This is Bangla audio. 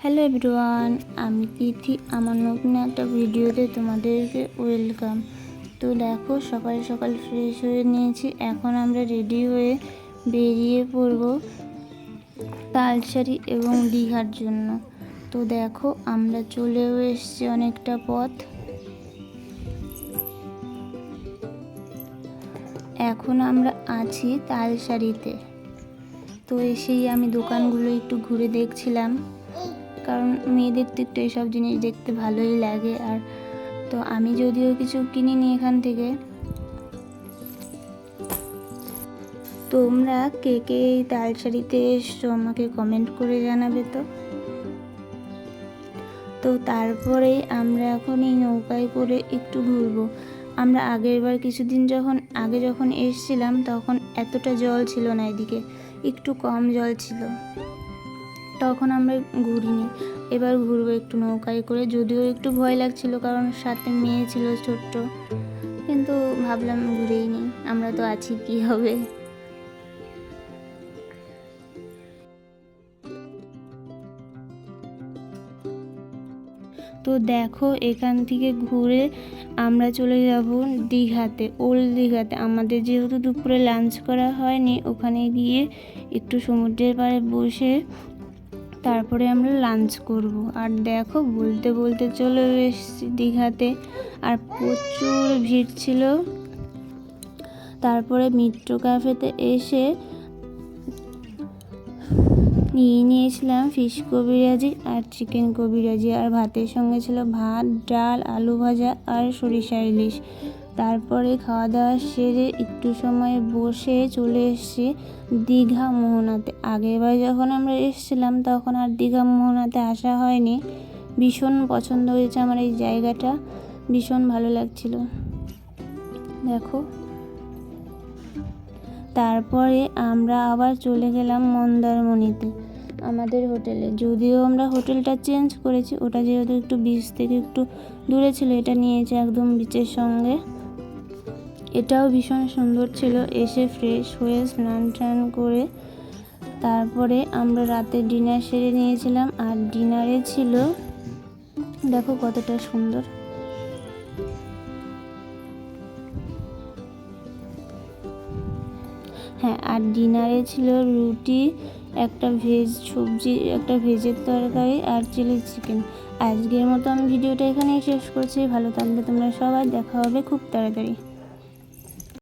হ্যালো এভরিওয়ান আমি তিথি। আমার নতুন একটা ভিডিওতে তোমাদেরকে ওয়েলকাম তো দেখো, সকাল সকাল ফ্রেশ হয়ে নিয়েছি। এখন আমরা রেডি হয়ে বেরিয়ে পড়ব তালসারি এবং দীঘার জন্য। তো দেখো, আমরা চলেও এসেছি অনেকটা পথ। এখন আমরা আছি তালসারিতে তো এসেই আমি দোকানগুলো একটু ঘুরে দেখছিলাম। কারণ মেয়েদের তো একটু এইসব জিনিস দেখতে ভালোই লাগে। আর তো আমি যদিও কিছু কিনিনি এখান থেকে, তোমরা কে কে এই তালসারিতে এসছো আমাকে কমেন্ট করে জানাবে তো। তো তারপরে আমরা এখন এই নৌকায় করে একটু ঘুরবো। আমরা আগের বার কিছুদিন যখন, আগে যখন এসছিলাম তখন এতটা জল ছিল না এদিকে, একটু কম জল ছিল। তখন আমরা ঘুরিনি। এবার ঘুরবো একটু নৌকায় করে। যদিও একটু ভয় লাগছিল, কারণ সাথে মেয়ে ছিল ছোট্ট। কিন্তু ভাবলাম ঘুরেই নি আমরা তো আছি, কি হবে? তো দেখো, এখান থেকে ঘুরে আমরা চলে যাব দীঘাতে, ওল্ড দীঘাতে। আমাদের যেহেতু দুপুরে লাঞ্চ করা হয়নি, ওখানে গিয়ে একটু সমুদ্রের পাড়ে বসে তারপরে আমরা লাঞ্চ করব। আর দেখো বলতে বলতে চলে এসেছি দীঘাতে। আর প্রচুর ভিড় ছিল। তারপরে মিত্র ক্যাফেতে এসে নিয়ে নিয়েছিলাম ফিশ কবিরাজি আর চিকেন কবিরাজি। আর ভাতের সঙ্গে ছিল ভাত, ডাল, আলু ভাজা আর সরিষা ইলিশ। তারপরে খাওয়া দাওয়া সেরে একটু সময় বসে চলে এসেছি দীঘা মোহনাতে। আগেরবার যখন আমরা এসেছিলাম তখন আর দীঘা মোহনাতে আসা হয়নি। ভীষণ পছন্দ হয়েছে আমার এই জায়গাটা। ভীষণ ভালো লাগছিল। দেখো। তারপরে আমরা আবার চলে গেলাম মন্দারমণিতে। আমাদের হোটেলে। যদিও আমরা হোটেলটা চেঞ্জ করেছি, ওটা যেহেতু একটু বিচ থেকে একটু দূরে ছিল, এটা নিয়েছে একদম বিচের সঙ্গে। এটাও ভীষণ সুন্দর ছিল, এসে ফ্রেশ হয়ে স্নান টান করে তারপরে আমরা রাতে ডিনার সেরে নিয়েছিলাম, আর ডিনারে ছিল, দেখো কতটা সুন্দর। হ্যাঁ আর ডিনারে ছিল রুটি, একটা ভেজ সবজি, একটা ভেজের তরকারি আর চিলি চিকেন আজকের মতো আমি ভিডিওটা এখানেই শেষ করছি। ভালো থাকবে তোমরা সবাই। দেখা হবে খুব তাড়াতাড়ি।